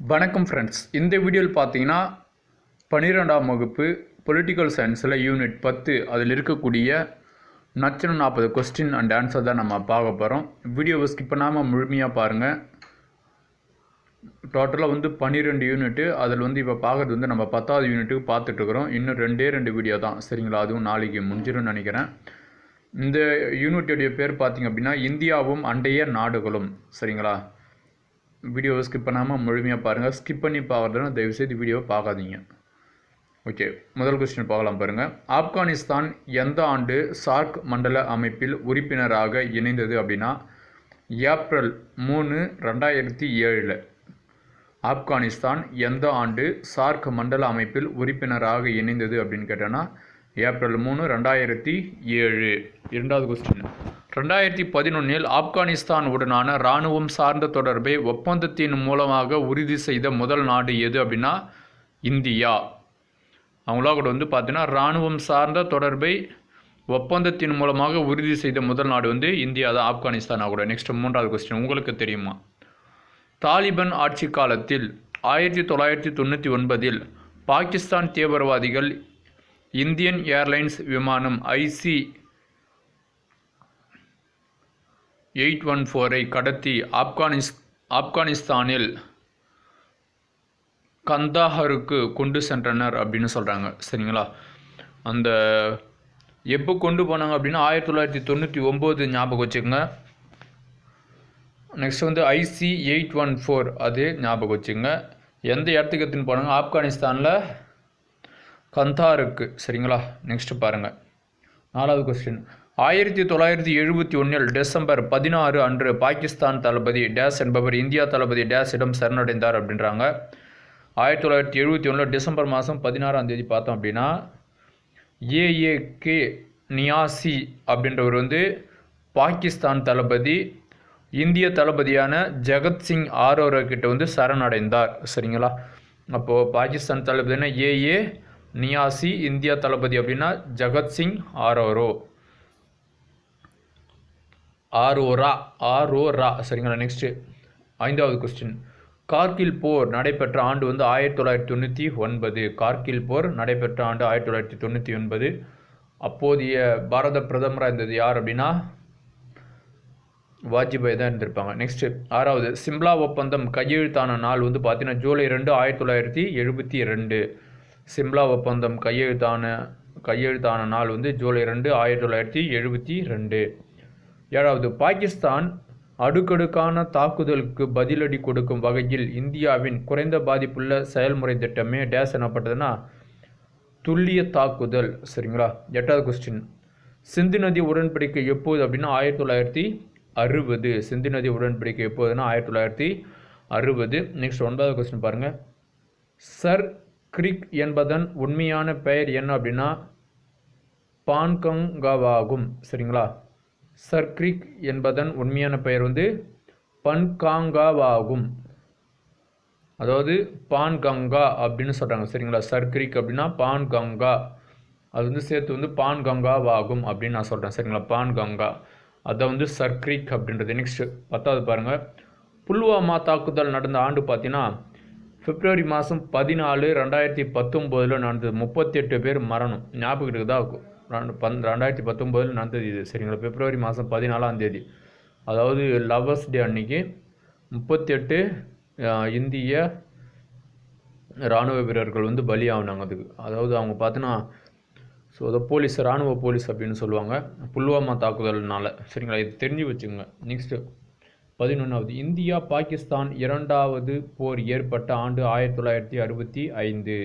வணக்கம் ஃப்ரெண்ட்ஸ் இந்த வீடியோவில் பார்த்தீங்கன்னா பன்னிரெண்டாம் வகுப்பு பொலிட்டிக்கல் சயின்ஸில் யூனிட் பத்து அதில் இருக்கக்கூடிய நச்சன நாற்பது கொஸ்டின் அண்ட் ஆன்சர் தான் நம்ம பார்க்க போகிறோம் வீடியோவை ஸ்கிப் பண்ணாமல் முழுமையாக பாருங்கள் டோட்டலாக வந்து பன்னிரெண்டு யூனிட்டு அதில் வந்து இப்போ பார்க்குறது வந்து நம்ம பத்தாவது யூனிட்டுக்கு பார்த்துட்ருக்குறோம் இன்னும் ரெண்டே ரெண்டு வீடியோ தான். சரிங்களா? அதுவும் நாளைக்கு முடிஞ்சிடும்னு நினைக்கிறேன். இந்த யூனிட்டுடைய பேர் பார்த்திங்க அப்படின்னா இந்தியாவும் அண்டைய நாடுகளும். சரிங்களா? வீடியோவை ஸ்கிப் பண்ணாமல் முழுமையாக பாருங்கள் ஸ்கிப் பண்ணி பார்க்குறதுனா தயவுசெய்து வீடியோவை பார்க்காதீங்க. ஓகே முதல் கொஸ்டின் பார்க்கலாம் பாருங்கள் ஆப்கானிஸ்தான் எந்த ஆண்டு சார்க் மண்டல அமைப்பில் உறுப்பினராக இணைந்தது அப்படின்னா ஏப்ரல் மூணு ரெண்டாயிரத்தி ஏழில். ஆப்கானிஸ்தான் எந்த ஆண்டு சார்க் மண்டல அமைப்பில் உறுப்பினராக இணைந்தது அப்படின்னு கேட்டோன்னா ஏப்ரல் மூணு ரெண்டாயிரத்தி ஏழு. இரண்டாவது கொஸ்டின் ரெண்டாயிரத்தி பதினொன்றில் ஆப்கானிஸ்தான் உடனான இராணுவம் சார்ந்த தொடர்பை ஒப்பந்தத்தின் மூலமாக உறுதி செய்த முதல் நாடு எது அப்படின்னா இந்தியா. அவங்களா கூட வந்து பார்த்தீங்கன்னா இராணுவம் சார்ந்த தொடர்பை ஒப்பந்தத்தின் மூலமாக உறுதி செய்த முதல் நாடு வந்து இந்தியா தான் ஆப்கானிஸ்தான் கூட. நெக்ஸ்ட் மூன்றாவது கொஸ்டின் உங்களுக்கு தெரியுமா? தாலிபன் ஆட்சி காலத்தில் ஆயிரத்தி தொள்ளாயிரத்தி தொண்ணூற்றி ஒன்பதில் பாகிஸ்தான் தீவிரவாதிகள் இந்தியன் ஏர்லைன்ஸ் விமானம் ஐசி எயிட் ஒன் ஃபோரை கடத்தி ஆப்கானிஸ் ஆப்கானிஸ்தானில் கந்தாஹருக்கு கொண்டு சென்றனர் அப்படின்னு சொல்கிறாங்க சரிங்களா? அந்த எப்போ கொண்டு போனாங்க அப்படின்னா ஆயிரத்தி தொள்ளாயிரத்தி தொண்ணூற்றி ஒம்பது ஞாபகம் வச்சுக்கோங்க. நெக்ஸ்ட் வந்து ஐசி எயிட் ஒன் ஃபோர் அது ஞாபகம் வச்சுங்க எந்த இடத்துக்கு எடுத்துன்னு போனாங்க? ஆப்கானிஸ்தானில் கந்தாருக்கு. சரிங்களா? நெக்ஸ்ட்டு பாருங்கள் நாலாவது கொஸ்டின் ஆயிரத்தி தொள்ளாயிரத்தி எழுபத்தி ஒன்றில் டிசம்பர் பதினாறு அன்று பாகிஸ்தான் தளபதி டேஸ் என்பவர் இந்தியா தளபதி டேஸிடம் சரணடைந்தார் அப்படின்றாங்க. ஆயிரத்தி தொள்ளாயிரத்தி எழுபத்தி ஒன்றில் டிசம்பர் மாதம் பதினாறாம் தேதி பார்த்தோம் அப்படின்னா ஏஏகே நியாசி அப்படின்றவர் வந்து பாகிஸ்தான் தளபதி இந்திய தளபதியான ஜெகத்சிங் ஆரோரா கிட்ட வந்து சரணடைந்தார். சரிங்களா? அப்போது பாகிஸ்தான் தளபதினா ஏஏ நியாசி இந்தியா தளபதி அப்படின்னா ஜகத்சிங் ஆரோரோ. ஆரோரா ஆரோரா. சரிங்களா நெக்ஸ்ட்டு ஐந்தாவது கொஸ்டின் கார்கில் போர் நடைபெற்ற ஆண்டு வந்து ஆயிரத்தி தொள்ளாயிரத்தி தொண்ணூற்றி ஒன்பது. கார்கில் போர் நடைபெற்ற ஆண்டு ஆயிரத்தி தொள்ளாயிரத்தி தொண்ணூற்றி ஒன்பது. அப்போதைய பாரத பிரதமராக இருந்தது யார் அப்படின்னா? வாஜ்பாய் தான் இருந்திருப்பாங்க. நெக்ஸ்ட்டு ஆறாவது சிம்லா ஒப்பந்தம் கையெழுத்தான நாள் வந்து பார்த்தீங்கன்னா ஜூலை ரெண்டு ஆயிரத்தி தொள்ளாயிரத்தி எழுபத்தி ரெண்டு. சிம்லா ஒப்பந்தம் கையெழுத்தான கையெழுத்தான நாள் வந்து ஜூலை ரெண்டு ஆயிரத்தி தொள்ளாயிரத்தி எழுபத்தி ரெண்டு. ஏழாவது பாகிஸ்தான் அடுக்கடுக்கான தாக்குதலுக்கு பதிலடி கொடுக்கும் வகையில் இந்தியாவின் குறைந்த பாதிப்புள்ள செயல்முறை திட்டமே டேஸ் எனப்பட்டதுன்னா துல்லிய தாக்குதல் சரிங்களா? எட்டாவது கொஸ்டின் சிந்து நதி உடன்படிக்கை எப்போது அப்படின்னா ஆயிரத்தி தொள்ளாயிரத்தி அறுபது. சிந்து நதி உடன்படிக்கை எப்போதுன்னா ஆயிரத்தி தொள்ளாயிரத்தி அறுபது. நெக்ஸ்ட் ஒன்பதாவது கொஸ்டின் பாருங்கள் சர் கிரிக் என்பதன் உண்மையான பெயர் என்ன அப்படின்னா பான்கங்காவாகும் சரிங்களா? சர்க்ரிக் என்பதன் உண்மையான பெயர் வந்து பன்காங்காவாகும். அதாவது பான்கங்கா அப்படின்னு சொல்கிறாங்க சரிங்களா? சர்க்ரிக் அப்படின்னா பான்கங்கா. அது வந்து சேர்த்து வந்து பான்கங்காவாகும் அப்படின்னு நான் சொல்கிறேன் சரிங்களா? பான்கங்கா. அதை வந்து சர்க்ரிக் அப்படின்றது. நெக்ஸ்ட் பத்தாவது பாருங்கள் புல்வாமா தாக்குதல் நடந்த ஆண்டு பார்த்தீங்கன்னா பிப்ரவரி மாதம் பதினாலு ரெண்டாயிரத்தி பத்தொம்போதில் நடந்தது. முப்பத்தெட்டு பேர் மரணம். ஞாபகம் இருக்குதா? ரெண்டு பந் ரெண்டாயிரத்தி பத்தொம்போதில் நடந்தது இது சரிங்களா? பிப்ரவரி மாதம் பதினாலாம் தேதி. அதாவது லவர்ஸ் டே அன்னைக்கு முப்பத்தி எட்டு இந்திய இராணுவ வீரர்கள் வந்து பலியாகினாங்க அதுக்கு. அதாவது அவங்க பார்த்தோன்னா ஸோ அதை போலீஸ் இராணுவ போலீஸ் அப்படின்னு சொல்லுவாங்க புல்வாமா தாக்குதல்னால. சரிங்களா? இது தெரிஞ்சு வச்சுங்க நெக்ஸ்ட்டு பதினொன்றாவது இந்தியா பாகிஸ்தான் இரண்டாவது போர் ஏற்பட்ட ஆண்டு ஆயிரத்தி தொள்ளாயிரத்தி அறுபத்தி ஐந்து.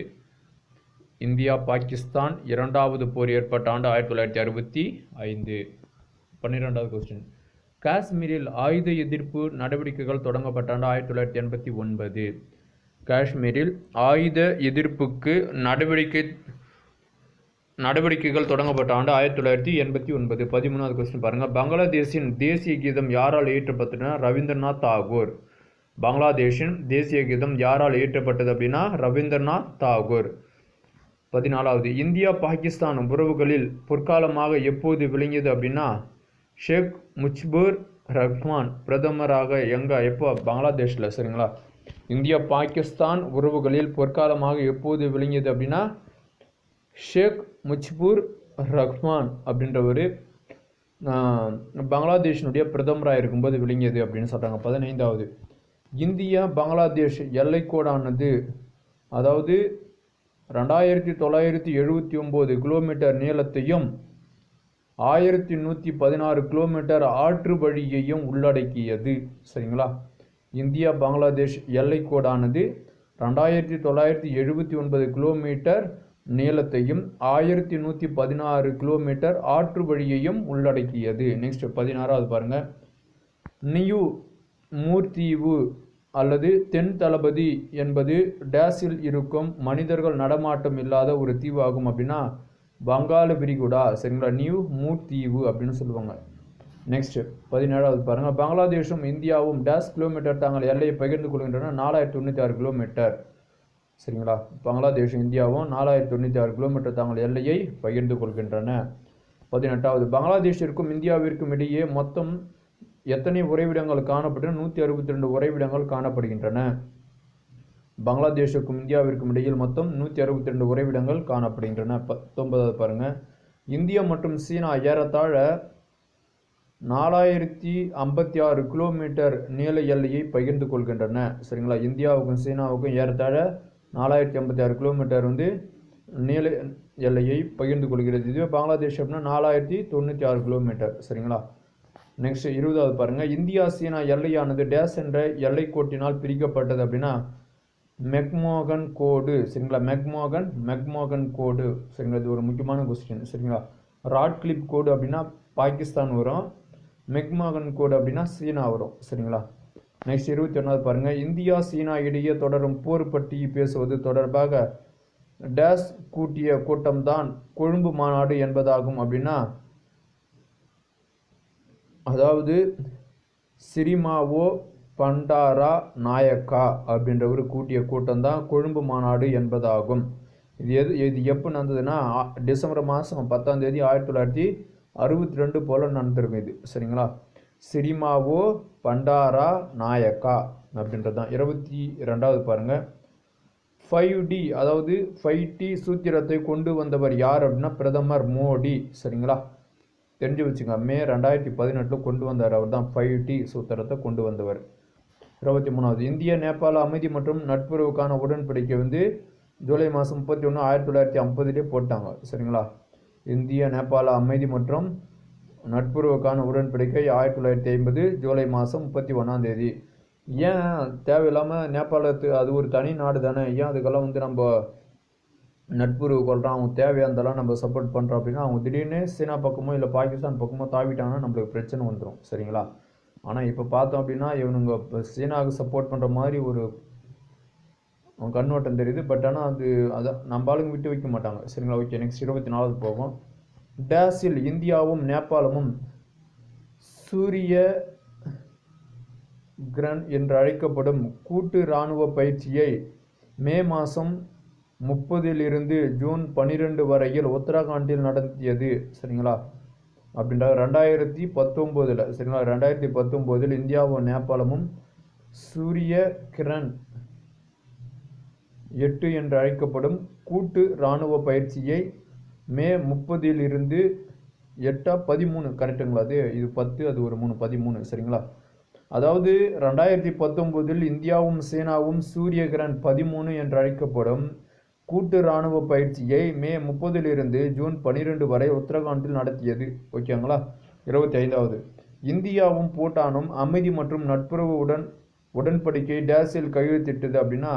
இந்தியா பாகிஸ்தான் இரண்டாவது போர் ஏற்பட்ட ஆண்டு ஆயிரத்தி தொள்ளாயிரத்தி அறுபத்தி ஐந்து. பன்னிரெண்டாவது கொஸ்டின் காஷ்மீரில் ஆயுத எதிர்ப்பு நடவடிக்கைகள் தொடங்கப்பட்ட ஆண்டு ஆயிரத்தி தொள்ளாயிரத்தி எண்பத்தி ஒன்பது. காஷ்மீரில் ஆயுத எதிர்ப்புக்கு நடவடிக்கை நடவடிக்கைகள் தொடங்கப்பட்ட ஆண்டு ஆயிரத்தி தொள்ளாயிரத்தி எண்பத்தி ஒன்பது. பதிமூணாவது கொஸ்டின் பாருங்கள் பங்களாதேஷின் தேசிய கீதம் யாரால் இயற்றப்பட்டதுன்னா ரவீந்திரநாத் தாகூர். பங்களாதேஷின் தேசிய கீதம் யாரால் இயற்றப்பட்டது அப்படின்னா ரவீந்திரநாத் தாகூர். பதினாலாவது இந்தியா பாகிஸ்தான் உறவுகளில் பொற்காலமாக எப்போது விளங்கியது அப்படின்னா ஷேக் முஜ்பூர் ரஹ்மான் பிரதமராக எங்கே எப்போ? பங்களாதேஷில் சரிங்களா? இந்தியா பாகிஸ்தான் உறவுகளில் பொற்காலமாக எப்போது விளங்கியது அப்படின்னா ஷேக் முஜ்பூர் ரஹ்மான் அப்படின்றவர் பங்களாதேஷினுடைய பிரதமராக இருக்கும்போது விளங்கியது அப்படின்னு சொல்கிறாங்க பதினைந்தாவது இந்தியா பங்களாதேஷ் எல்லைக்கோடானது அதாவது ரெண்டாயிரத்தி தொள்ளாயிரத்தி எழுபத்தி ஒம்பது கிலோமீட்டர் நீளத்தையும் ஆயிரத்தி நூற்றி பதினாறு கிலோமீட்டர் ஆற்று வழியையும் உள்ளடக்கியது. சரிங்களா? இந்தியா பங்களாதேஷ் எல்லைக்கோடானது ரெண்டாயிரத்தி தொள்ளாயிரத்தி எழுபத்தி ஒன்பது கிலோமீட்டர் நீளத்தையும் ஆயிரத்தி நூற்றி பதினாறு கிலோமீட்டர் ஆற்று வழியையும் உள்ளடக்கியது. நெக்ஸ்ட் பதினாறாவது பாருங்கள் நியூ மூர்த்தீவு அல்லது தென் தளபதி என்பது டேஸில் இருக்கும் மனிதர்கள் நடமாட்டம் இல்லாத ஒரு தீவு ஆகும் அப்படின்னா வங்காள விரிகுடா சரிங்களா? நியூ மூர்த்தீவு அப்படின்னு சொல்லுவாங்க. நெக்ஸ்ட் பதினேழாவது பாருங்கள் பங்களாதேஷும் இந்தியாவும் டேஸ் கிலோமீட்டர் தாங்கள் எல்லையை பகிர்ந்து கொள்கின்றன. நாலாயிரத்தி தொண்ணூற்றி ஆறு கிலோமீட்டர். சரிங்களா? பங்களாதேஷும் இந்தியாவும் நாலாயிரத்தி தொண்ணூற்றி ஆறு கிலோமீட்டர் தாங்கள் எல்லையை பகிர்ந்து கொள்கின்றன. பதினெட்டாவது பங்களாதேஷிற்கும் இந்தியாவிற்கும் இடையே மொத்தம் எத்தனை உறைவிடங்கள் காணப்பட்டு நூற்றி அறுபத்தி ரெண்டு உறைவிடங்கள் காணப்படுகின்றன. பங்களாதேஷுக்கும் இந்தியாவிற்கும் இடையில் மொத்தம் நூற்றி அறுபத்தி ரெண்டு உறைவிடங்கள் காணப்படுகின்றன. பத்தொன்பதாவது பாருங்கள் இந்தியா மற்றும் சீனா ஏறத்தாழ நாலாயிரத்தி ஐம்பத்தி ஆறு கிலோமீட்டர் நீள எல்லையை பகிர்ந்து கொள்கின்றன. சரிங்களா? இந்தியாவுக்கும் சீனாவுக்கும் ஏறத்தாழ நாலாயிரத்தி ஐம்பத்தி ஆறு கிலோமீட்டர் வந்து நீள எல்லையை பகிர்ந்து கொள்கிறது. இதுவே பங்களாதேஷ் அப்படின்னா நாலாயிரத்தி தொண்ணூற்றி ஆறு கிலோமீட்டர். சரிங்களா? நெக்ஸ்ட் இருபதாவது பாருங்க. இந்தியா சீனா எல்லையானது டேஸ் என்ற எல்லை கோட்டினால் பிரிக்கப்பட்டது அப்படின்னா மெக்மோகன் கோடு. சரிங்களா? மெக்மோகன் மெக்மோகன் கோடு. சரிங்களா? இது ஒரு முக்கியமான கொஸ்டின் சரிங்களா? ராட்கிளிப் கோடு அப்படின்னா பாகிஸ்தான் வரும். மெக்மோகன் கோடு அப்படின்னா சீனா வரும். சரிங்களா? நெக்ஸ்ட் இருபத்தி ஒன்றாவது பாருங்க. இந்தியா சீனா இடையே தொடரும் போர் பற்றி பேசுவது தொடர்பாக டேஸ் கூட்டிய கூட்டம்தான் கொழும்பு மாநாடு என்பதாகும் அப்படின்னா அதாவது சிரிமாவோ பண்டாரா நாயக்கா அப்படின்றவர் கூட்டிய கூட்டம்தான் கொழும்பு மாநாடு என்பதாகும். இது எது இது எப்போ நடந்ததுன்னா டிசம்பர் மாதம் பத்தாம் தேதி ஆயிரத்தி தொள்ளாயிரத்தி அறுபத்தி ரெண்டு போல் நடந்திருக்கும் இது. சரிங்களா? சிரிமாவோ பண்டாரா நாயக்கா அப்படின்றது தான் இருபத்தி ரெண்டாவது பாருங்கள் ஃபைவ் டி அதாவது ஃபைவ் டி சூத்திரத்தை கொண்டு வந்தவர் யார் அப்படின்னா பிரதமர் மோடி. சரிங்களா? தெரிஞ்சு வச்சுங்க மே ரெண்டாயிரத்தி பதினெட்டில் கொண்டு வந்தார் அவர் தான் ஃபைவ் டி சூத்திரத்தை கொண்டு வந்தவர். இருபத்தி மூணாவது இந்திய நேபாள அமைதி மற்றும் நட்புறவுக்கான உடன்படிக்கை வந்து ஜூலை மாதம் முப்பத்தி ஒன்று ஆயிரத்தி தொள்ளாயிரத்தி ஐம்பதுலேயே போட்டாங்க. சரிங்களா? இந்திய நேபாள அமைதி மற்றும் நட்புறவுக்கான உடன்படிக்கை ஆயிரத்தி தொள்ளாயிரத்தி ஐம்பது ஜூலை மாதம் முப்பத்தி ஒன்றாம் தேதி. ஏன் தேவையில்லாமல் நேபாளத்து அது ஒரு தனி நாடு தானே? ஏன் அதுக்கெல்லாம் வந்து நம்ம நட்புறவு கொள்கிறான் அவங்க தேவையானதெல்லாம் நம்ம சப்போர்ட் பண்ணுறோம் அப்படின்னா அவங்க திடீர்னு சீனா பக்கமோ இல்லை பாகிஸ்தான் பக்கமோ தாவிட்டாங்கன்னா நம்மளுக்கு பிரச்சனை வந்துடும் சரிங்களா? ஆனால் இப்போ பார்த்தோம் அப்படின்னா இவனுங்க இப்போ சீனாவுக்கு சப்போர்ட் பண்ணுற மாதிரி ஒரு கண்ணோட்டம் தெரியுது. பட் ஆனால் அது அதான் நம்ம ஆளுங்க விட்டு வைக்க மாட்டாங்க. சரிங்களா? ஓகே நெக்ஸ்ட் இருபத்தி நாலாவது போகும் டேஸில் இந்தியாவும் நேபாளமும் சூரிய கிரன் என்று அழைக்கப்படும் கூட்டு இராணுவ பயிற்சியை மே மாதம் முப்பதிலிருந்து ஜூன் பன்னிரெண்டு வரையில் உத்தரகாண்டில் நடத்தியது சரிங்களா? அப்படின்ற ரெண்டாயிரத்தி பத்தொம்போதில் சரிங்களா? ரெண்டாயிரத்தி பத்தொம்போதில் இந்தியாவும் நேபாளமும் சூரிய கிரண் எட்டு என்று அழைக்கப்படும் கூட்டு இராணுவ பயிற்சியை மே முப்பதிலிருந்து எட்டா பதிமூணு கரெக்டுங்களா அது? இது பத்து அது ஒரு மூணு பதிமூணு சரிங்களா? அதாவது ரெண்டாயிரத்தி பத்தொம்போதில் இந்தியாவும் சீனாவும் சூரியகிரண் பதிமூணு என்று அழைக்கப்படும் கூட்டு இராணுவ பயிற்சியை மே முப்பதிலிருந்து ஜூன் பன்னிரெண்டு வரை உத்தரகாண்டில் நடத்தியது. ஓகேங்களா இருபத்தி ஐந்தாவது இந்தியாவும் பூட்டானும் அமைதி மற்றும் நட்புறவு உடன் உடன்படிக்கை டேஸில் கையெழுத்திட்டது அப்படின்னா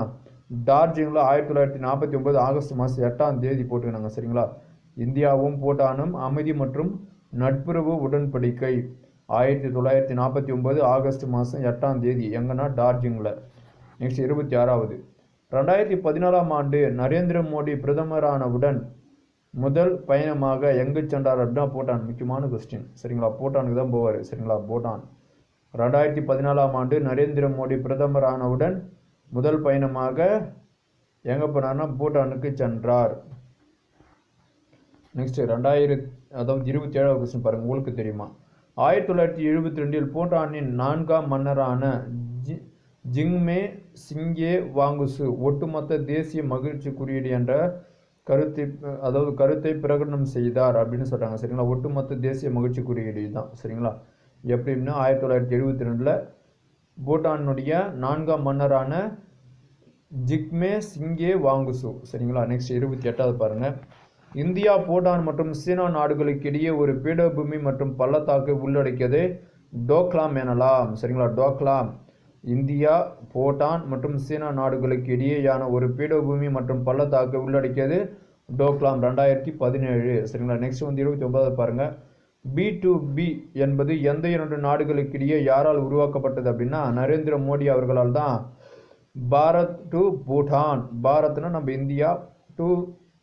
டார்ஜிலிங்கில் ஆயிரத்தி தொள்ளாயிரத்தி நாற்பத்தி ஒன்பது ஆகஸ்ட் மாதம் எட்டாம் தேதி போட்டுக்கினாங்க சரிங்களா? இந்தியாவும் பூட்டானும் அமைதி மற்றும் நட்புறவு உடன்படிக்கை. ஆயிரத்தி தொள்ளாயிரத்தி நாற்பத்தி ஒன்பது ஆகஸ்ட் மாதம் எட்டாம் தேதி எங்கன்னா டார்ஜிங்கில் நெக்ஸ்ட் இருபத்தி ஆறாவது. ரெண்டாயிரத்தி பதினாலாம் ஆண்டு நரேந்திர மோடி பிரதமரானவுடன் முதல் பயணமாக எங்கு சென்றார் அப்படின்னா போட்டான். முக்கியமான கொஸ்டின் சரிங்களா? போட்டானுக்கு தான் போவார். சரிங்களா? போட்டான். ரெண்டாயிரத்தி பதினாலாம் ஆண்டு நரேந்திர மோடி பிரதமரானவுடன் முதல் பயணமாக எங்கே போனார்னா பூட்டானுக்கு சென்றார். நெக்ஸ்ட் ரெண்டாயிரத்தி அதாவது இருபத்தி ஏழாவது கொஸ்டின் பாருங்க. உங்களுக்கு தெரியுமா? ஆயிரத்தி தொள்ளாயிரத்தி எழுபத்தி ரெண்டில் பூட்டானின் நான்காம் மன்னரான ஜி ஜிங்மே சிங்கே வாங்குசு ஒட்டுமொத்த தேசிய மகிழ்ச்சி குறியீடு என்ற கருத்தை அதாவது கருத்தை பிரகடனம் செய்தார் அப்படின்னு சொல்கிறாங்க சரிங்களா? ஒட்டுமொத்த தேசிய மகிழ்ச்சி குறியீடு தான் சரிங்களா? எப்படின்னா ஆயிரத்தி தொள்ளாயிரத்தி எழுபத்தி ரெண்டில் பூட்டானுடைய நான்காம் மன்னரான ஜிக்மே சிங்கே வாங்குசு. சரிங்களா? நெக்ஸ்ட் இருபத்தி எட்டாவது பாருங்கள் இந்தியா பூட்டான் மற்றும் சீனா நாடுகளுக்கு இடையே ஒரு பீடபூமி மற்றும் பள்ளத்தாக்கு உள்ளடக்கியது டோக்லாம் எனலாம். சரிங்களா? டோக்லாம். இந்தியா பூட்டான் மற்றும் சீனா நாடுகளுக்கு இடையேயான ஒரு பீடபூமி மற்றும் பள்ளத்தாக்கு உள்ளடக்கியது டோக்லாம் ரெண்டாயிரத்தி பதினேழு. சரிங்களா? நெக்ஸ்ட் வந்து இருபத்தி ஒன்பதாவது பாருங்கள் பி டு பி என்பது எந்த இரண்டு நாடுகளுக்கு இடையே யாரால் உருவாக்கப்பட்டது அப்படின்னா நரேந்திர மோடி அவர்களால் தான். பாரத் டு பூட்டான். பாரத்னா நம்ம இந்தியா டு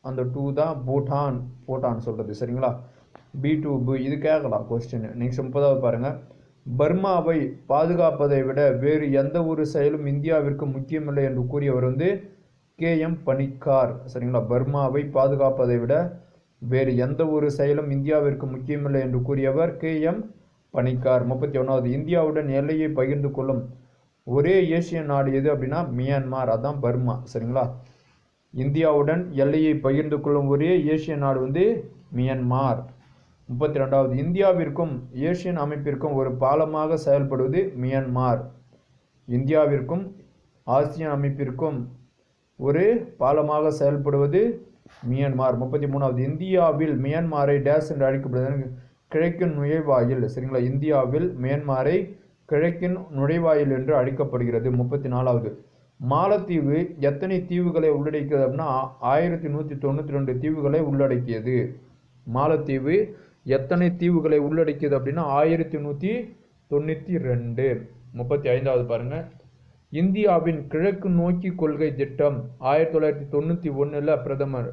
அந்த டூ தான் பூட்டான் பூட்டான் சொல்கிறது சரிங்களா? பி டு பி இது கேட்கலாம் கொஸ்டின் நெக்ஸ்ட் முப்பதாவது பாருங்கள் பர்மாவை பாதுகாப்பதை விட வேறு எந்த ஒரு செயலும் இந்தியாவிற்கு முக்கியமில்லை என்று கூறியவர் வந்து கே எம் பணிக்கார் சரிங்களா? பர்மாவை பாதுகாப்பதை விட வேறு எந்த ஒரு செயலும் இந்தியாவிற்கு முக்கியமில்லை என்று கூறியவர் கே எம் பணிக்கார் முப்பத்தி ஒன்றாவது இந்தியாவுடன் எல்லையை பகிர்ந்து கொள்ளும் ஒரே ஏசிய நாடு எது அப்படின்னா மியான்மார். அதான் பர்மா. சரிங்களா? இந்தியாவுடன் எல்லையை பகிர்ந்து கொள்ளும் ஒரே ஏசிய நாடு வந்து மியான்மார். முப்பத்தி ரெண்டாவது இந்தியாவிற்கும் ஏசியன் அமைப்பிற்கும் ஒரு பாலமாக செயல்படுவது மியான்மார். இந்தியாவிற்கும் ஆசியன் அமைப்பிற்கும் ஒரு பாலமாக செயல்படுவது மியான்மார். முப்பத்தி மூணாவது இந்தியாவில் மியான்மாரை டேஸ் என்று அழைக்கப்படுவது கிழக்கின் நுழைவாயில் சரிங்களா? இந்தியாவில் மியான்மாரை கிழக்கின் நுழைவாயில் என்று அழைக்கப்படுகிறது. முப்பத்தி நாலாவது மாலத்தீவு எத்தனை தீவுகளை உள்ளடக்கியது அப்படின்னா ஆயிரத்தி நூற்றி தொண்ணூற்றி ரெண்டு தீவுகளை உள்ளடக்கியது. மாலத்தீவு எத்தனை தீவுகளை உள்ளடக்கியது அப்படின்னா ஆயிரத்தி நூற்றி தொண்ணூற்றி ரெண்டு. முப்பத்தி ஐந்தாவது பாருங்கள் இந்தியாவின் கிழக்கு நோக்கி கொள்கை திட்டம் ஆயிரத்தி தொள்ளாயிரத்தி தொண்ணூற்றி ஒன்றில் பிரதமர்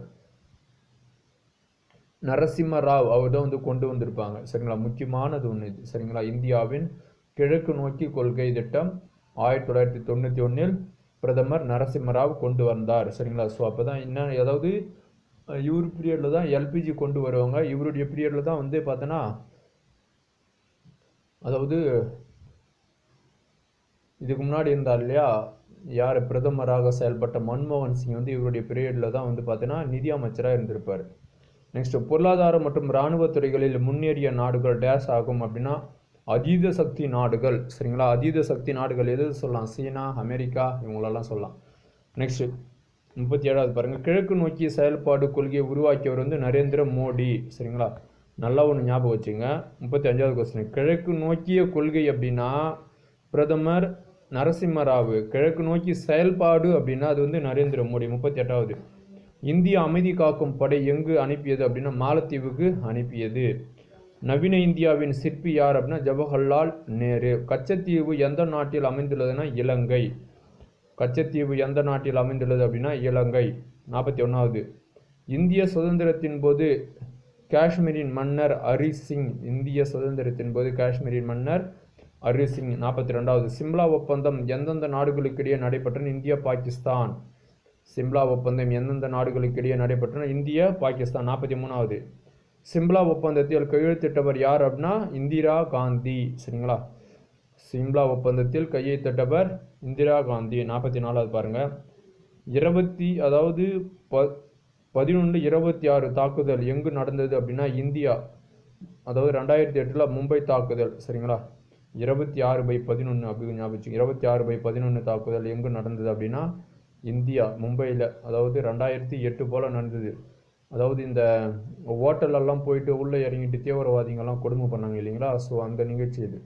நரசிம்ம ராவ் அவர் தான் வந்து கொண்டு வந்திருப்பாங்க. சரிங்களா? முக்கியமானது ஒன்று இது. சரிங்களா? இந்தியாவின் கிழக்கு நோக்கி கொள்கை திட்டம் ஆயிரத்தி தொள்ளாயிரத்தி தொண்ணூற்றி ஒன்றில் பிரதமர் நரசிம்ம ராவ் கொண்டு வந்தார். சரிங்களா? ஸோ அப்போ தான் என்ன ஏதாவது இவர் பீரியடில் தான் எல்பிஜி கொண்டு வருவாங்க. இவருடைய பீரியடில் தான் வந்து பார்த்தோன்னா அதாவது இதுக்கு முன்னாடி இருந்தார் இல்லையா? யார்? பிரதமராக செயல்பட்ட மன்மோகன் சிங் வந்து இவருடைய பீரியடில் தான் வந்து பார்த்தீங்கன்னா நிதி அமைச்சராக இருந்திருப்பார். நெக்ஸ்ட் பொருளாதாரம் மற்றும் இராணுவ துறைகளில் முன்னேறிய நாடுகள் டேஸ் ஆகும் அப்படின்னா அதீத சக்தி நாடுகள் சரிங்களா? அதீத சக்தி நாடுகள் எது சொல்லலாம்? சீனா அமெரிக்கா இவங்களெல்லாம் சொல்லலாம். நெக்ஸ்ட்டு முப்பத்தி ஏழாவது பாருங்கள் கிழக்கு நோக்கிய செயல்பாடு கொள்கையை உருவாக்கியவர் வந்து நரேந்திர மோடி. சரிங்களா? நல்லா ஒன்று ஞாபகம் வச்சுங்க. முப்பத்தி அஞ்சாவது கொஸ்டின் கிழக்கு நோக்கிய கொள்கை அப்படின்னா பிரதமர் நரசிம்ம ராவ் கிழக்கு நோக்கி செயல்பாடு அப்படின்னா அது வந்து நரேந்திர மோடி. முப்பத்தி எட்டாவது இந்திய அமைதி காக்கும் படை எங்கு அனுப்பியது அப்படின்னா மாலத்தீவுக்கு அனுப்பியது. நவீன இந்தியாவின் சிற்பி யார் அப்படின்னா ஜவஹர்லால் நேரு. கச்சத்தீவு எந்த நாட்டில் அமைந்துள்ளதுன்னா இலங்கை. கச்சத்தீவு எந்த நாட்டில் அமைந்துள்ளது அப்படின்னா இலங்கை. நாற்பத்தி ஒன்றாவது இந்திய சுதந்திரத்தின் போது காஷ்மீரின் மன்னர் ஹரி சிங் இந்திய சுதந்திரத்தின் போது காஷ்மீரின் மன்னர் ஹரி சிங். நாற்பத்தி ரெண்டாவது சிம்லா ஒப்பந்தம் எந்தெந்த நாடுகளுக்கிடையே நடைபெற்றன? இந்தியா பாகிஸ்தான். சிம்லா ஒப்பந்தம் எந்தெந்த நாடுகளுக்கிடையே நடைபெற்றன? இந்தியா பாகிஸ்தான். நாற்பத்தி மூணாவது சிம்லா ஒப்பந்தத்தில் கையெழுத்திட்டவர் யார் அப்படின்னா இந்திரா காந்தி. சரிங்களா? சிம்லா ஒப்பந்தத்தில் கையெழுத்திட்டவர் இந்திரா காந்தி. நாற்பத்தி நாலாவது பாருங்கள் இருபத்தி அதாவது ப பதினொன்று இருபத்தி ஆறு தாக்குதல் எங்கு நடந்தது அப்படின்னா இந்தியா அதாவது ரெண்டாயிரத்தி எட்டில் மும்பை தாக்குதல். சரிங்களா? இருபத்தி ஆறு பை பதினொன்று அப்படி ஞாபகம் இருபத்தி ஆறு பை பதினொன்று தாக்குதல் எங்கு நடந்தது அப்படின்னா இந்தியா மும்பையில் அதாவது ரெண்டாயிரத்தி எட்டு போல் நடந்தது. அதாவது இந்த ஹோட்டலெல்லாம் போயிட்டு உள்ளே இறங்கிட்டு தீவிரவாதிகள்லாம் கொடுமை பண்ணாங்க இல்லைங்களா? ஸோ அந்த நிகழ்ச்சி இது.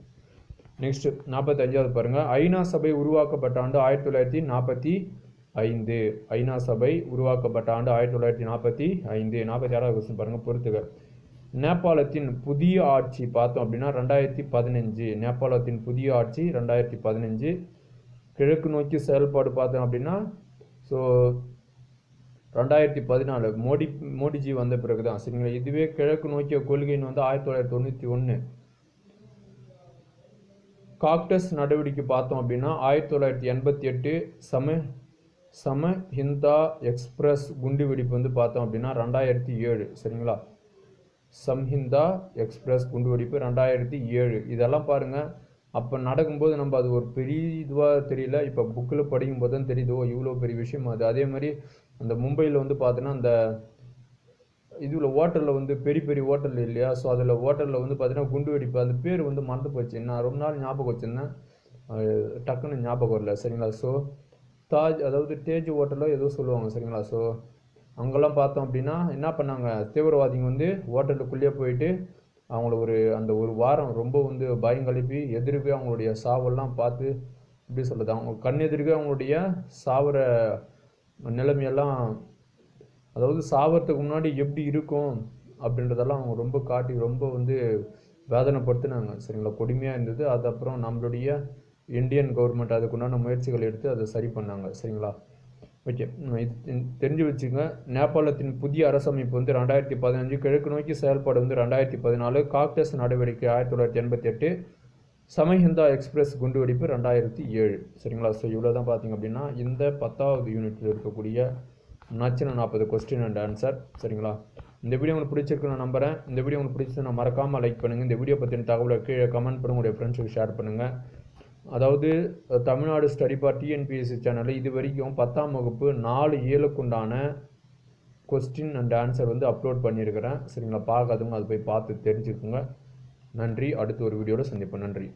நெக்ஸ்ட் நாற்பத்தஞ்சாவது பாருங்க. ஐநா சபை உருவாக்கப்பட்ட ஆண்டு ஆயிரத்தி தொள்ளாயிரத்தி நாற்பத்தி ஐந்து. ஐநா சபை உருவாக்கப்பட்ட ஆண்டு ஆயிரத்தி தொள்ளாயிரத்தி நாற்பத்தி ஐந்து. நாற்பத்தி ஆறாவது கொஸ்டின் பாருங்க பொறுத்துக. நேபாளத்தின் புதிய ஆட்சி பார்த்தோம் அப்படின்னா ரெண்டாயிரத்தி பதினஞ்சு. நேபாளத்தின் புதிய ஆட்சி ரெண்டாயிரத்தி பதினஞ்சு. கிழக்கு நோக்கி செயல்பாடு பார்த்தோம் அப்படின்னா ஸோ ரெண்டாயிரத்தி பதினாலு. மோடி மோடிஜி வந்த பிறகு தான் சரிங்களா? இதுவே கிழக்கு நோக்கிய கொள்கைன்னு வந்து ஆயிரத்தி தொள்ளாயிரத்தி தொண்ணூற்றி ஒன்று காக்டஸ் நடவடிக்கை பார்த்தோம் அப்படின்னா ஆயிரத்தி தொள்ளாயிரத்தி எண்பத்தி எட்டு சம சம ஹிந்தா எக்ஸ்பிரஸ் குண்டுவெடிப்பு வந்து பார்த்தோம் அப்படின்னா ரெண்டாயிரத்தி ஏழு சரிங்களா? சம்ஹிந்தா எக்ஸ்பிரஸ் குண்டுவெடிப்பு ரெண்டாயிரத்தி ஏழு. இதெல்லாம் பாருங்கள் அப்போ நடக்கும்போது நம்ம அது ஒரு பெரிய இதுவாக தெரியல. இப்போ புக்கில் படிக்கும்போது தான் தெரியுது. ஓ இவ்வளோ பெரிய விஷயம். அது அதே மாதிரி அந்த மும்பையில் வந்து பார்த்தோன்னா அந்த இதுல ஹோட்டலில் வந்து பெரிய பெரிய ஹோட்டல் இல்லையா? ஸோ அதில் ஹோட்டலில் வந்து பார்த்தீங்கன்னா குண்டு வெடிப்பு. அந்த பேர் வந்து மறந்து போச்சு. நான் ரொம்ப நாள் ஞாபகம் வச்சுருந்தேன். டக்குன்னு ஞாபகம் வரல. சரிங்களா? ஸோ தாஜ் அதாவது தேஜ் ஹோட்டலோ ஏதோ சொல்லுவாங்க. சரிங்களா? ஸோ அங்கெல்லாம் பார்த்தோம் அப்படின்னா என்ன பண்ணாங்க? தீவிரவாதிங்க வந்து ஹோட்டலுக்குள்ளேயே போயிட்டு அவங்கள ஒரு அந்த ஒரு வாரம் ரொம்ப வந்து பயம் கலப்பி எதிர்க்கே அவங்களுடைய சாவெல்லாம் பார்த்து எப்படி சொல்கிறது அவங்க கண்ணெதிர்க்கே அவங்களுடைய சாவர நிலைமையெல்லாம் அதாவது சாவறதுக்கு முன்னாடி எப்படி இருக்கும் அப்படின்றதெல்லாம் அவங்க ரொம்ப காட்டி ரொம்ப வந்து வேதனைப்படுத்தினாங்க. சரிங்களா? கொடுமையாக இருந்தது. அது அப்புறம் நம்மளுடைய இந்தியன் கவர்மெண்ட் அதுக்குண்டான முயற்சிகள் எடுத்து அதை சரி பண்ணாங்க. சரிங்களா? ஓகே. இது தெரிஞ்சு வச்சுங்க நேபாளத்தின் புதிய அரசமைப்பு வந்து ரெண்டாயிரத்தி பதினஞ்சு கிழக்கு நோக்கி செயல்பாடு வந்து ரெண்டாயிரத்தி பதினாலு. காக்டஸ் நடவடிக்கை ஆயிரத்தி தொள்ளாயிரத்தி எண்பத்தி எட்டு சமஹிந்தா எக்ஸ்பிரஸ் குண்டுவெடிப்பு ரெண்டாயிரத்தி ஏழு. சரிங்களா? ஸோ இவ்வளோ தான் பார்த்தீங்க அப்படின்னா இந்த பத்தாவது யூனிட்டில் இருக்கக்கூடிய நச்சின நாற்பது கொஸ்டின் அண்ட் ஆன்சர் சரிங்களா? இந்த வீடியோ உங்களுக்கு பிடிச்சிருக்கு நான் நம்புறேன். இந்த வீடியோ உங்களுக்கு பிடிச்சது நான் மறக்காமல் லைக் பண்ணுங்கள் இந்த வீடியோ பற்றின தகவலை கீழே கமெண்ட் பண்ணுங்க. உங்களுடைய ஃப்ரெண்ட்ஸுக்கு ஷேர் பண்ணுங்கள் அதாவது தமிழ்நாடு ஸ்டடி பார் டிஎன்பிஎஸ்சி சேனலில் இது வரைக்கும் பத்தாம் வகுப்பு நாலு ஏழுக்குண்டான கொஸ்டின் அண்ட் ஆன்சர் வந்து அப்லோட் பண்ணியிருக்கிறேன். சரிங்களா? பார்க்காதவங்க அது போய் பார்த்து தெரிஞ்சுக்குங்க. நன்றி. அடுத்து ஒரு வீடியோவில் சந்திப்போம். நன்றி.